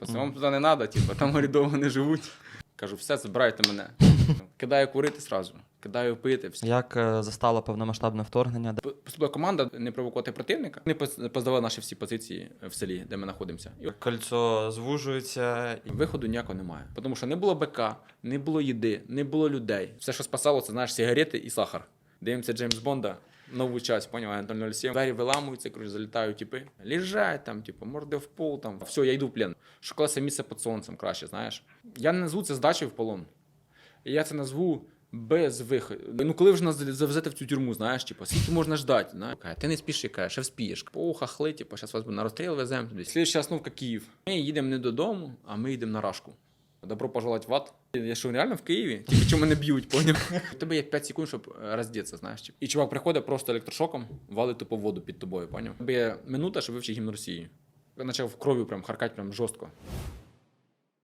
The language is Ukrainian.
Вам туди не треба, типу, там говорить, довго не живуть. Кажу, все, забирайте мене. Кидаю курити сразу, кидаю пити. Все. Як е, застало повномасштабне вторгнення? П- Поступила команда не провокувати противника. Вони поз- поздавали наші всі позиції в селі, де ми знаходимося. І Кольцо звужується. і- виходу ніякого немає. Тому що не було БК, не було їди, не було людей. Все, що спасало, це знаєш, сигарети і сахар. Дивимося Джеймс Бонда. Нову часть, поняв, 007. Двері виламуються, коротше, залітають типи. Лежать там, типу, морди в пол, там. Все, я йду в плен. Шукалося місце під сонцем краще, знаєш. Я не назву це здачею в полон. Я це назву без виходу. Ну, коли вже нас завезете в цю тюрму, знаєш, типу, скільки можна ждати? Знаєш? Ти не спіши, каже, ще вспієш. О, хахли, типу, зараз вас на розстріл веземо. Слідча остановка Київ. Ми їдемо не додому, а ми їдемо на Рашку. Добро пожаловать в ад. Я що, реально в Києві? Тільки чому мене б'ють, поняв? У тебе є 5 секунд, щоб роздітися, знаєш. І чувак приходить просто електрошоком, валить тупо воду під тобою, поняв? Тебе є минута, щоб вивчити гімн Росії. Я почав кров'ю прям харкати прям жорстко.